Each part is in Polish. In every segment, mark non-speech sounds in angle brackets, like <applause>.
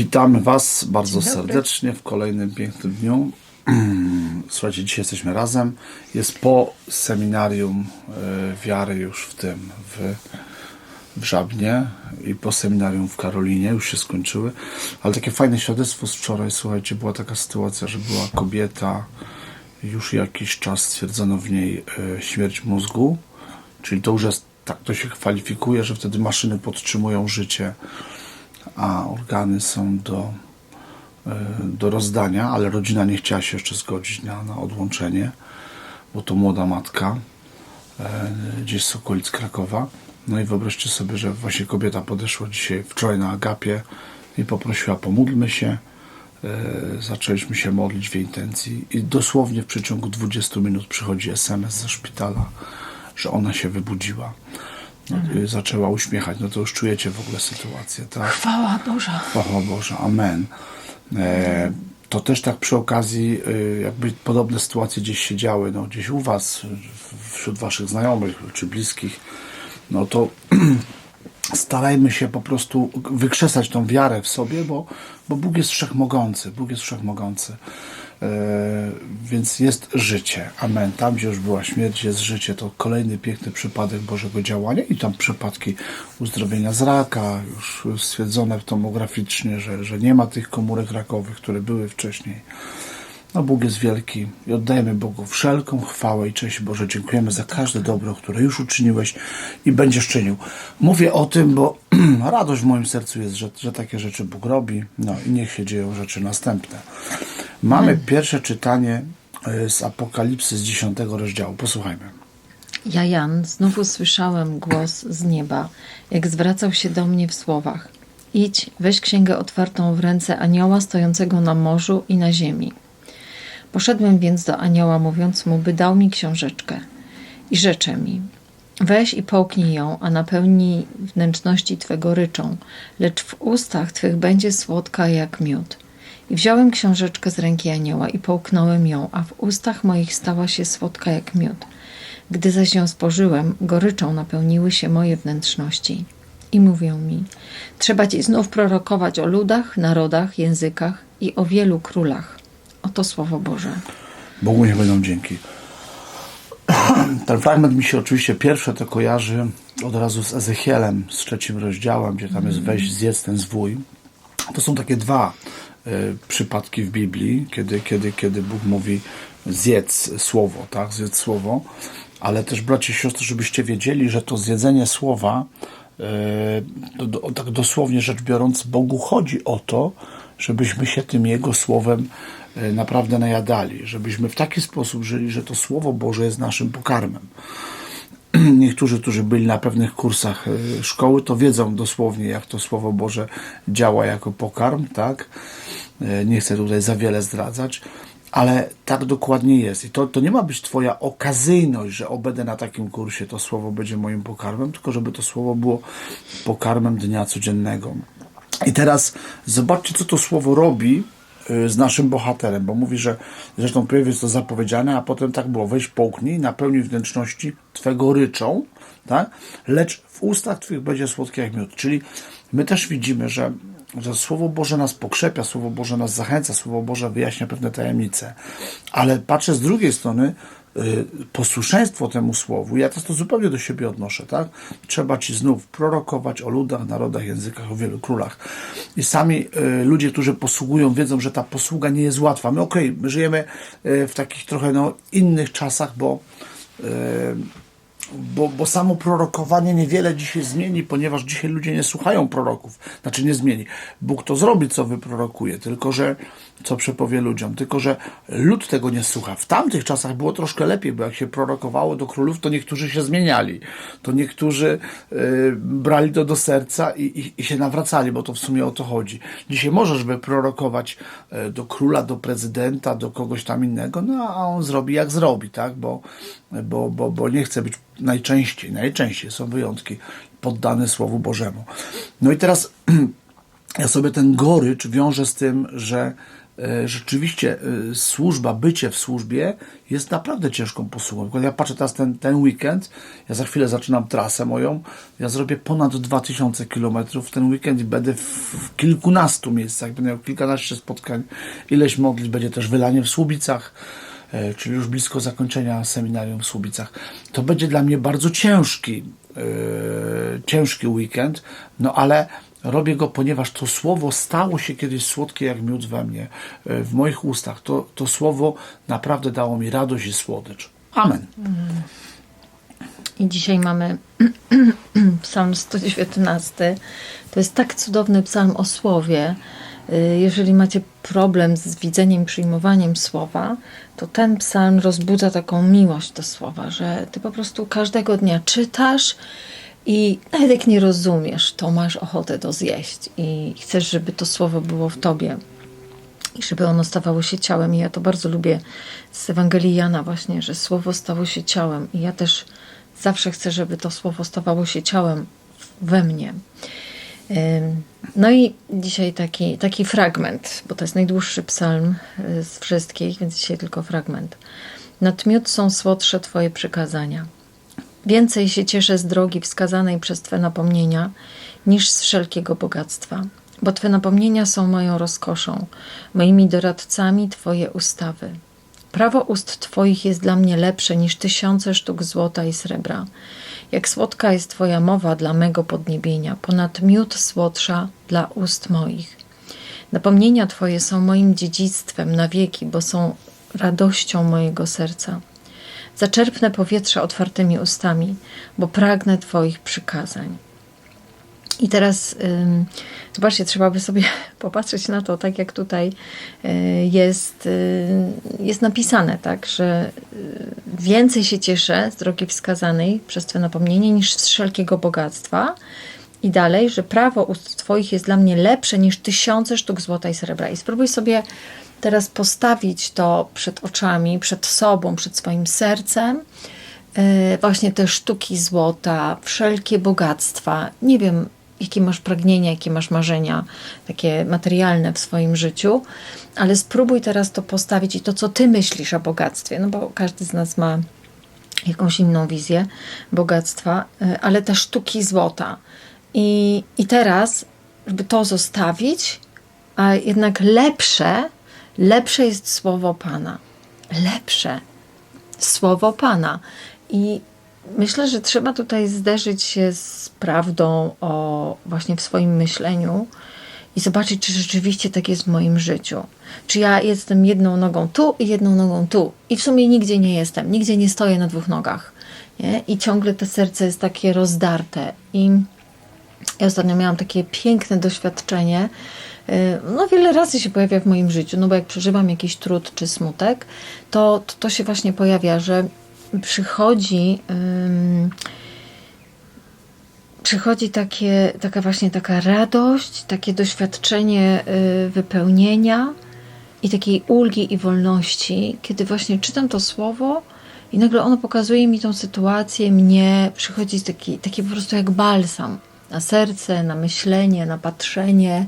Witamy Was bardzo serdecznie w kolejnym pięknym dniu. <clears throat> Słuchajcie, dzisiaj jesteśmy razem. Jest po seminarium e, wiary już w tym, w, w Żabnie i po seminarium w Karolinie, już się skończyły. Ale takie fajne świadectwo z wczoraj, słuchajcie, była taka sytuacja, że była kobieta, już jakiś czas stwierdzono w niej e, śmierć mózgu, czyli to już jest, tak to się kwalifikuje, że wtedy maszyny podtrzymują życie a organy są do, e, do rozdania, ale rodzina nie chciała się jeszcze zgodzić na, na odłączenie, bo to młoda matka e, gdzieś z okolic Krakowa. No i wyobraźcie sobie, że właśnie kobieta podeszła dzisiaj, wczoraj na Agapie i poprosiła, pomódlmy się. E, Zaczęliśmy się modlić w intencji i dosłownie w przeciągu 20 minut przychodzi SMS ze szpitala, że ona się wybudziła. No, i Zaczęła uśmiechać, no to już czujecie w ogóle sytuację, tak? Chwała Boża. Chwała Boże, amen. E, to też tak przy okazji, e, jakby podobne sytuacje gdzieś się działy, no gdzieś u Was, wśród Waszych znajomych czy bliskich, no to <clears throat> starajmy się po prostu wykrzesać tą wiarę w sobie, bo, bo Bóg jest wszechmogący, Bóg jest wszechmogący. E, więc jest życie. Amen. Tam, gdzie już była śmierć, jest życie. To kolejny piękny przypadek Bożego działania i tam przypadki uzdrowienia z raka, już stwierdzone tomograficznie, że, że nie ma tych komórek rakowych, które były wcześniej. No Bóg jest wielki i oddajemy Bogu wszelką chwałę i cześć Boże. Dziękujemy za każde dobro, które już uczyniłeś i będziesz czynił. Mówię o tym, bo <clears throat> radość w moim sercu jest, że, że takie rzeczy Bóg robi. No i niech się dzieją rzeczy następne. Mamy pierwsze czytanie e, z Apokalipsy z 10 rozdziału. Posłuchajmy. Ja, Jan, znów usłyszałem głos z nieba, jak zwracał się do mnie w słowach. Idź, weź księgę otwartą w ręce anioła stojącego na morzu i na ziemi. Poszedłem więc do anioła, mówiąc mu, by dał mi książeczkę. I rzecze mi, weź i połknij ją, a napełnij wnętrzności Twego ryczą, lecz w ustach Twych będzie słodka jak miód. I wziąłem książeczkę z ręki anioła i połknąłem ją, a w ustach moich stała się słodka jak miód. Gdy zaś ją spożyłem, goryczą napełniły się moje wnętrzności. I mówią mi, trzeba ci znów prorokować o ludach, narodach, językach i o wielu królach. Oto Słowo Boże. Bogu niech będą dzięki. <clears throat> Ten fragment mi się oczywiście pierwsze to kojarzy od razu z Ezechielem, z trzecim rozdziałem, gdzie tam jest weź zjedz ten zwój. To są takie dwa przypadki w Biblii, kiedy, kiedy, kiedy Bóg mówi zjedz słowo, tak, zjedz słowo, ale też bracia i siostry, żebyście wiedzieli, że to zjedzenie słowa, e, do, tak dosłownie rzecz biorąc, Bogu chodzi o to, żebyśmy się tym Jego słowem e, naprawdę najadali, żebyśmy w taki sposób żyli, że to Słowo Boże jest naszym pokarmem. <clears throat> Niektórzy, którzy byli na pewnych kursach e, szkoły, to wiedzą dosłownie, jak to Słowo Boże działa jako pokarm, tak? E, Nie chcę tutaj za wiele zdradzać, ale tak dokładnie jest. I to, to nie ma być Twoja okazyjność, że obędę na takim kursie, to Słowo będzie moim pokarmem, tylko żeby to Słowo było pokarmem dnia codziennego. I teraz zobaczcie, co to słowo robi z naszym bohaterem, bo mówi, że zresztą pierw jest to zapowiedziane, a potem tak było, weź połknij, napełnij wnętrzności Twego ryczą, tak? lecz w ustach Twych będzie słodki jak miód. Czyli my też widzimy, że, że Słowo Boże nas pokrzepia, Słowo Boże nas zachęca, Słowo Boże wyjaśnia pewne tajemnice. Ale patrzę z drugiej strony, y, posłuszeństwo temu słowu, ja teraz to zupełnie do siebie odnoszę, tak? Trzeba ci znów prorokować o ludach, narodach, językach, o wielu królach. I sami y, ludzie, którzy posługują, wiedzą, że ta posługa nie jest łatwa. My okej, my żyjemy y, w takich trochę no, innych czasach, bo y, bo, bo samo prorokowanie niewiele dzisiaj zmieni, ponieważ dzisiaj ludzie nie słuchają proroków. Znaczy nie zmieni. Bóg to zrobi, co wyprorokuje, tylko że co przepowie ludziom, tylko że lud tego nie słucha. W tamtych czasach było troszkę lepiej, bo jak się prorokowało do królów, to niektórzy się zmieniali. To niektórzy y, brali to do serca i, i, i się nawracali, bo to w sumie o to chodzi. Dzisiaj możesz wyprorokować y, do króla, do prezydenta, do kogoś tam innego, no a on zrobi jak zrobi, tak? Bo, bo, bo, bo nie chce być najczęściej, najczęściej są wyjątki, poddany Słowu Bożemu. No i teraz <clears throat> ja sobie ten gorycz wiążę z tym, że e, rzeczywiście e, służba, bycie w służbie jest naprawdę ciężką posługą. Ja patrzę teraz ten, ten weekend, ja za chwilę zaczynam trasę moją, ja zrobię ponad 2000 kilometrów w ten weekend i będę w, kilkunastu miejscach, będę miał kilkanaście spotkań, ileś modlić, będzie też wylanie w Słubicach, e, czyli już blisko zakończenia seminarium w Słubicach. To będzie dla mnie bardzo ciężki, e, ciężki weekend, no ale robię go, ponieważ to słowo stało się kiedyś słodkie jak miód we mnie, e, w moich ustach. To, to słowo naprawdę dało mi radość i słodycz. Amen. I dzisiaj mamy <clears throat> psalm 119. To jest tak cudowny psalm o słowie. Y, Jeżeli macie problem z widzeniem, przyjmowaniem słowa, to ten psalm rozbudza taką miłość do słowa, że ty po prostu każdego dnia czytasz i nawet jak nie rozumiesz, to masz ochotę to zjeść i chcesz, żeby to słowo było w tobie i żeby ono stawało się ciałem. I ja to bardzo lubię z Ewangelii Jana właśnie, że słowo stało się ciałem. I ja też zawsze chcę, żeby to słowo stawało się ciałem we mnie. No i dzisiaj taki, taki fragment, bo to jest najdłuższy psalm y, z wszystkich, więc dzisiaj tylko fragment. Nad miód są słodsze Twoje przykazania. Więcej się cieszę z drogi wskazanej przez Twe napomnienia, niż z wszelkiego bogactwa. Bo Twe napomnienia są moją rozkoszą, moimi doradcami Twoje ustawy. Prawo ust Twoich jest dla mnie lepsze niż tysiące sztuk złota i srebra. Jak słodka jest Twoja mowa dla mego podniebienia, ponad miód słodsza dla ust moich. Napomnienia Twoje są moim dziedzictwem na wieki, bo są radością mojego serca. Zaczerpnę powietrza otwartymi ustami, bo pragnę Twoich przykazań. I teraz zobaczcie, trzeba by sobie <laughs> popatrzeć na to, tak jak tutaj y, jest, y, jest napisane, tak, że y, więcej się cieszę z drogi wskazanej przez Twe napomnienie niż z wszelkiego bogactwa. I dalej, że prawo ust Twoich jest dla mnie lepsze niż tysiące sztuk złota i srebra. I spróbuj sobie teraz postawić to przed oczami, przed sobą, przed swoim sercem. E, Właśnie te sztuki złota, wszelkie bogactwa. Nie wiem, jakie masz pragnienia, jakie masz marzenia, takie materialne w swoim życiu, ale spróbuj teraz to postawić i to, co ty myślisz o bogactwie, no bo każdy z nas ma jakąś inną wizję bogactwa, y, ale te sztuki złota. I, I teraz, żeby to zostawić, a jednak lepsze, lepsze jest słowo Pana. Lepsze słowo Pana. I myślę, że trzeba tutaj zderzyć się z prawdą o właśnie w swoim myśleniu i zobaczyć, czy rzeczywiście tak jest w moim życiu. Czy ja jestem jedną nogą tu i jedną nogą tu. I w sumie nigdzie nie jestem, nigdzie nie stoję na dwóch nogach. Nie? I ciągle to serce jest takie rozdarte. I ja ostatnio miałam takie piękne doświadczenie. Yy, No, wiele razy się pojawia w moim życiu, no bo jak przeżywam jakiś trud czy smutek, to to, to się właśnie pojawia, że przychodzi. przychodzi takie, taka właśnie taka radość, takie doświadczenie y, wypełnienia i takiej ulgi i wolności, kiedy właśnie czytam to słowo i nagle ono pokazuje mi tą sytuację, mnie przychodzi taki, taki po prostu jak balsam na serce, na myślenie, na patrzenie.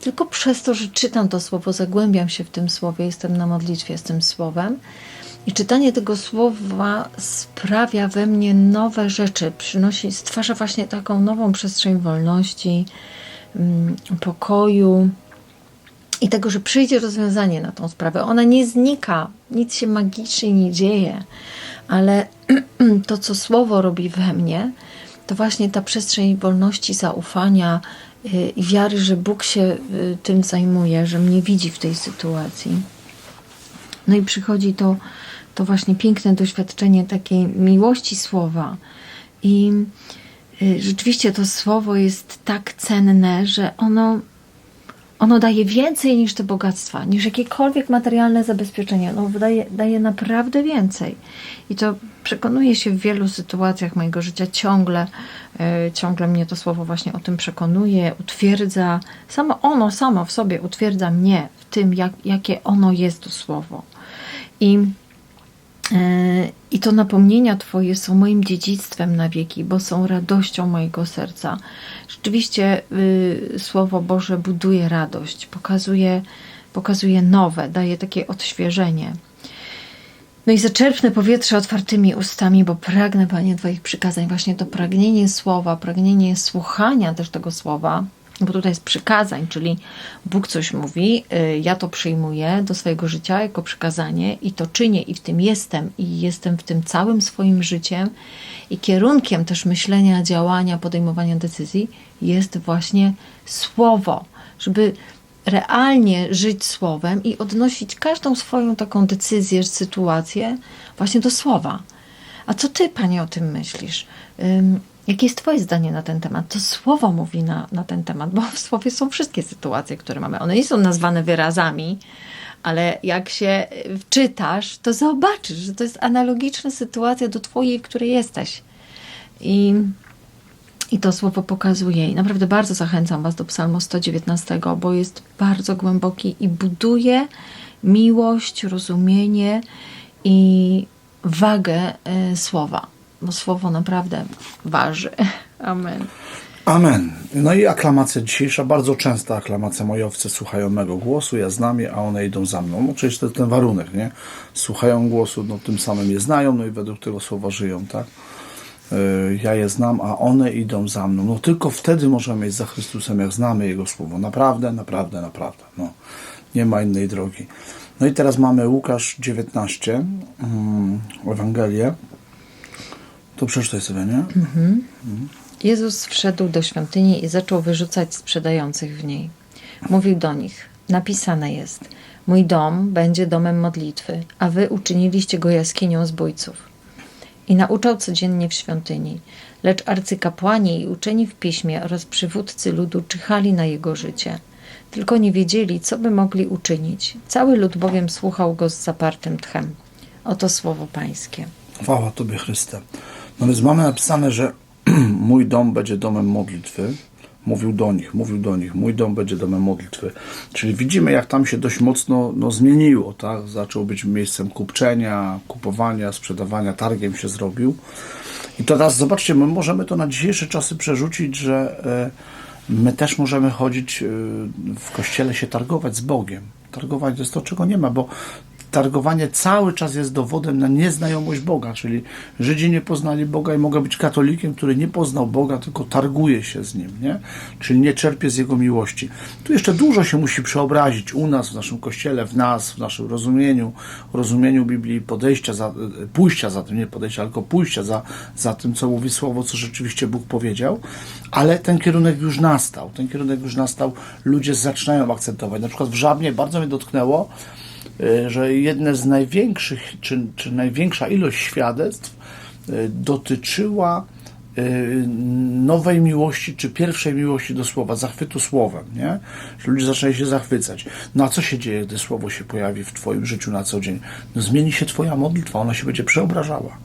Tylko przez to, że czytam to słowo, zagłębiam się w tym słowie, jestem na modlitwie z tym słowem. I czytanie tego słowa sprawia we mnie nowe rzeczy, przynosi, stwarza właśnie taką nową przestrzeń wolności, mm, pokoju i tego, że przyjdzie rozwiązanie na tą sprawę. Ona nie znika, nic się magicznie nie dzieje, ale <clears throat> to, co słowo robi we mnie, to właśnie ta przestrzeń wolności, zaufania i wiary, że Bóg się y, tym zajmuje, że mnie widzi w tej sytuacji. No i przychodzi to, to właśnie piękne doświadczenie takiej miłości słowa. I y, rzeczywiście to słowo jest tak cenne, że ono, ono daje więcej niż te bogactwa, niż jakiekolwiek materialne zabezpieczenia. Ono daje, daje naprawdę więcej. I to przekonuje się w wielu sytuacjach mojego życia ciągle. y, Ciągle mnie to słowo właśnie o tym przekonuje, utwierdza. Samo ono samo w sobie utwierdza mnie w tym, jak, jakie ono jest to słowo. I, I to napomnienia Twoje są moim dziedzictwem na wieki, bo są radością mojego serca. Rzeczywiście y, Słowo Boże buduje radość, pokazuje pokazuje nowe, daje takie odświeżenie. No i zaczerpnę powietrze otwartymi ustami, bo pragnę, Panie, Twoich przykazań. Właśnie to pragnienie słowa, pragnienie słuchania też tego słowa, bo tutaj jest przykazań, czyli Bóg coś mówi, y, ja to przyjmuję do swojego życia jako przykazanie i to czynię i w tym jestem i jestem w tym całym swoim życiem i kierunkiem też myślenia, działania, podejmowania decyzji jest właśnie słowo, żeby realnie żyć słowem i odnosić każdą swoją taką decyzję, sytuację właśnie do słowa. A co ty, panie, o tym myślisz? Jakie jest Twoje zdanie na ten temat? To słowo mówi na, na ten temat, bo w słowie są wszystkie sytuacje, które mamy. One nie są nazwane wyrazami, ale jak się y, wczytasz, to zobaczysz, że to jest analogiczna sytuacja do Twojej, w której jesteś. I, I to słowo pokazuje. I naprawdę bardzo zachęcam Was do Psalmu 119, bo jest bardzo głęboki i buduje miłość, rozumienie i wagę y, słowa. Bo słowo naprawdę waży. <laughs> Amen. Amen. No i aklamacja dzisiejsza, bardzo częsta aklamacja. Moje owce słuchają mego głosu, ja znam je, a one idą za mną. No, oczywiście jest ten warunek, nie? Słuchają głosu, no tym samym je znają, no i według tego słowa żyją, tak? Yy, Ja je znam, a one idą za mną. No tylko wtedy możemy iść za Chrystusem, jak znamy Jego słowo. Naprawdę, naprawdę, naprawdę. No, nie ma innej drogi. No i teraz mamy Łukasz 19, mm, Ewangelię. To przeczytaj sobie, nie? Jezus wszedł do świątyni i zaczął wyrzucać sprzedających w niej. Mówił do nich: Napisane jest: Mój dom będzie domem modlitwy, a wy uczyniliście go jaskinią zbójców. I nauczał codziennie w świątyni. Lecz arcykapłani i uczeni w piśmie oraz przywódcy ludu czyhali na jego życie. Tylko nie wiedzieli, co by mogli uczynić. Cały lud bowiem słuchał go z zapartym tchem. Oto słowo Pańskie. Chwała Tobie, Chryste. No więc mamy napisane, że <clears throat> mój dom będzie domem modlitwy. Mówił do nich, mówił do nich, mój dom będzie domem modlitwy. Czyli widzimy, jak tam się dość mocno no, zmieniło, tak? Zaczął być miejscem kupczenia, kupowania, sprzedawania, targiem się zrobił. I teraz zobaczcie, my możemy to na dzisiejsze czasy przerzucić, że e, my też możemy chodzić e, w kościele się targować z Bogiem. Targować to jest to, czego nie ma, bo targowanie cały czas jest dowodem na nieznajomość Boga, czyli Żydzi nie poznali Boga i mogę być katolikiem, który nie poznał Boga, tylko targuje się z Nim, nie? Czyli nie czerpie z Jego miłości. Tu jeszcze dużo się musi przeobrazić u nas, w naszym Kościele, w nas, w naszym rozumieniu, rozumieniu Biblii, podejścia za, pójścia za tym, nie podejścia, tylko pójścia za, za tym, co mówi Słowo, co rzeczywiście Bóg powiedział, ale ten kierunek już nastał, ten kierunek już nastał, ludzie zaczynają akcentować. Na przykład w Żabnie bardzo mnie dotknęło, że jedne z największych, czy, czy największa ilość świadectw y, dotyczyła y, nowej miłości, czy pierwszej miłości do słowa, zachwytu słowem, nie? Że ludzie zaczęli się zachwycać. No a co się dzieje, gdy słowo się pojawi w Twoim życiu na co dzień? No zmieni się Twoja modlitwa, ona się będzie przeobrażała.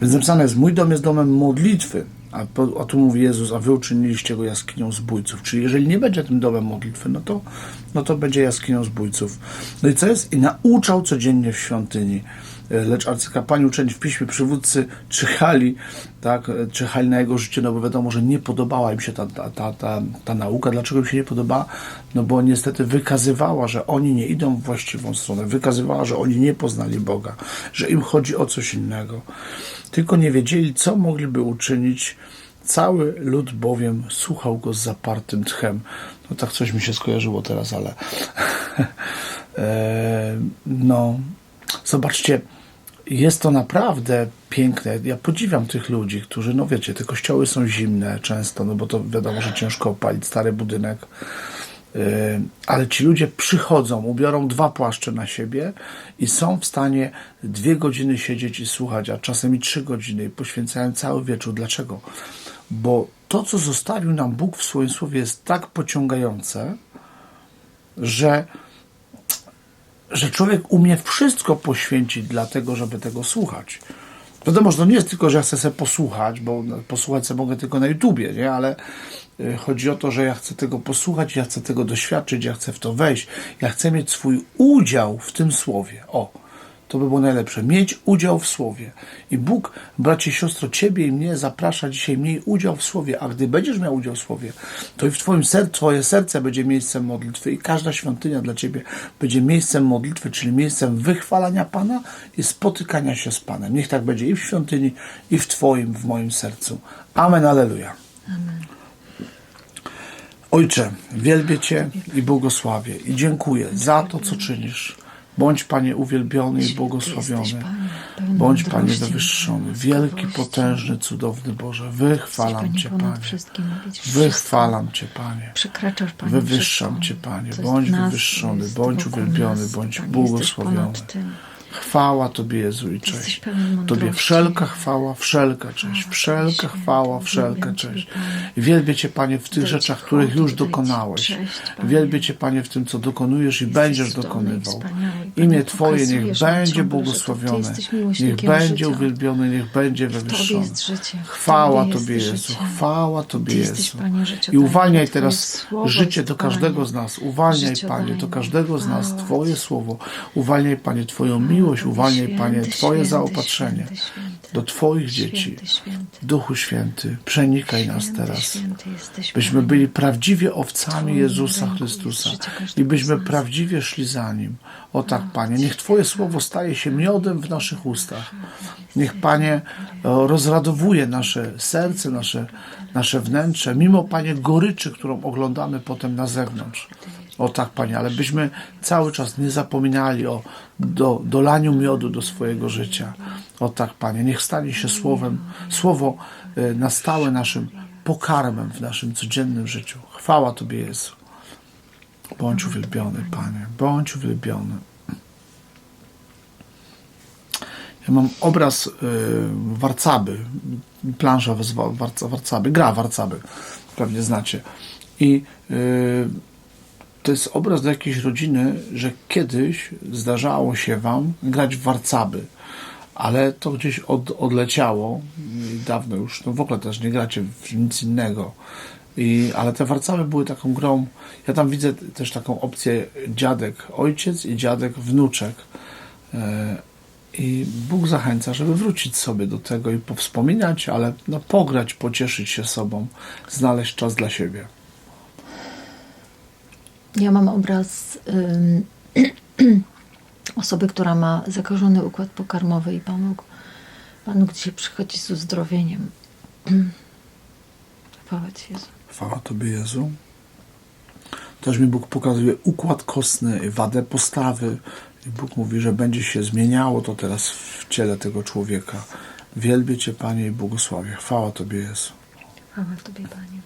Więc napisane jest, mój dom jest domem modlitwy, a, po, a tu mówi Jezus, a wy uczyniliście go jaskinią zbójców. Czyli jeżeli nie będzie tym domem modlitwy, no to, no to będzie jaskinią zbójców. No i co jest? I nauczał codziennie w świątyni. E, Lecz arcykapłani uczeni w piśmie, przywódcy czyhali, tak, e, czyhali na jego życie, no bo wiadomo, że nie podobała im się ta, ta, ta, ta, ta nauka. Dlaczego im się nie podobała? No bo niestety wykazywała, że oni nie idą w właściwą stronę, wykazywała, że oni nie poznali Boga, że im chodzi o coś innego. Tylko nie wiedzieli, co mogliby uczynić. Cały lud bowiem słuchał go z zapartym tchem. No tak coś mi się skojarzyło teraz, ale <laughs> e, no zobaczcie, jest to naprawdę piękne. Ja podziwiam tych ludzi, którzy, no wiecie, te kościoły są zimne często, no bo to wiadomo, że ciężko opalić stary budynek. Yy, Ale ci ludzie przychodzą, ubiorą dwa płaszcze na siebie i są w stanie dwie godziny siedzieć i słuchać, a czasem i trzy godziny i poświęcają cały wieczór. Dlaczego? Bo to, co zostawił nam Bóg w swoim słowie, jest tak pociągające, że że człowiek umie wszystko poświęcić dla tego, żeby tego słuchać. Wiadomo, że to nie jest tylko, że ja chcę sobie posłuchać, bo posłuchać sobie mogę tylko na YouTubie, nie? ale chodzi o to, że ja chcę tego posłuchać, ja chcę tego doświadczyć, ja chcę w to wejść, ja chcę mieć swój udział w tym słowie. O, To by było najlepsze. Mieć udział w Słowie. I Bóg, bracie siostro, Ciebie i mnie zaprasza dzisiaj, miej udział w Słowie. A gdy będziesz miał udział w Słowie, to i w Twoim ser Twoje serce będzie miejscem modlitwy i każda świątynia dla Ciebie będzie miejscem modlitwy, czyli miejscem wychwalania Pana i spotykania się z Panem. Niech tak będzie i w świątyni, i w Twoim, w moim sercu. Amen, aleluja. Ojcze, wielbię Cię i błogosławię i dziękuję za to, co czynisz. Bądź Panie uwielbiony i błogosławiony. Bądź Panie wywyższony, wielki, potężny, cudowny Boże. Wychwalam Cię, Panie. Wychwalam Cię, Panie. Przekraczasz, Panie, Wywyższam Cię, Panie. Bądź wywyższony, bądź uwielbiony, bądź błogosławiony. Chwała Tobie, Jezu, i cześć. Tobie wszelka chwała, wszelka cześć, wszelka chwała, wszelka cześć. Wielbię Cię, Panie, w tych rzeczach, których już dokonałeś. Wielbię Cię, Panie, w tym, co dokonujesz i będziesz dokonywał. Imię Twoje niech będzie błogosławione. Niech będzie życia. uwielbiony, niech będzie W Tobie wywyższony. jest życie. w Chwała Tobie Jezu, chwała Tobie, Jezu. I uwalniaj teraz życie do każdego z nas. Uwalniaj. Panie, do każdego z nas Twoje słowo. Uwalniaj, Panie, Twoją miłość. Tobie, Uwalniaj, Panie, Twoje zaopatrzenie do Twoich dzieci. Duchu Święty, przenikaj nas teraz. Byśmy byli prawdziwie owcami Jezusa Chrystusa i byśmy prawdziwie szli za Nim. O tak, Panie, niech Twoje słowo staje się miodem w naszych ustach. Niech, Panie, o, rozradowuje nasze serce, nasze, nasze wnętrze, mimo, Panie, goryczy, którą oglądamy potem na zewnątrz. O tak, Panie, ale byśmy cały czas nie zapominali o do, dolaniu miodu do swojego życia. O tak, Panie, niech stanie się słowem, słowo e, na stałe naszym pokarmem w naszym codziennym życiu. Chwała Tobie, Jezu. Bądź uwielbiony, Panie, bądź uwielbiony. Ja mam obraz y, Warcaby, plansza Warcaby, gra Warcaby, pewnie znacie. I y, to jest obraz jakiejś rodziny, że kiedyś zdarzało się Wam grać w Warcaby, ale to gdzieś od, odleciało dawno już, no w ogóle też nie gracie w nic innego. I, ale te warcaby były taką grą. Ja tam widzę też taką opcję dziadek ojciec i dziadek wnuczek. E, I Bóg zachęca, żeby wrócić sobie do tego i powspominać, ale no, pograć, pocieszyć się sobą, znaleźć czas dla siebie. Ja mam obraz ym, <clears throat> osoby, która ma zakażony układ pokarmowy i Pan Bóg, Pan Bóg dzisiaj przychodzi z uzdrowieniem. <clears throat> Chwała Ci Jezu. Chwała Tobie, Jezu. Też mi Bóg pokazuje układ kostny, wadę postawy. I Bóg mówi, że będzie się zmieniało to teraz w ciele tego człowieka. Wielbię Cię, Panie, i błogosławię. Chwała Tobie, Jezu. Chwała Tobie, Panie.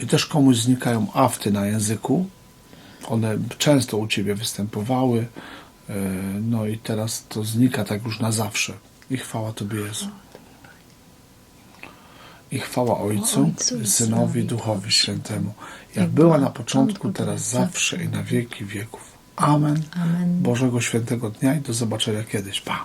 I też komuś znikają afty na języku. One często u Ciebie występowały. e, No i teraz to znika tak już na zawsze. I chwała Tobie, Jezu. I chwała Ojcu, Synowi, Duchowi Świętemu, jak była na początku, teraz zawsze i na wieki wieków. Amen. Amen. Bożego Świętego Dnia i do zobaczenia kiedyś. Pa!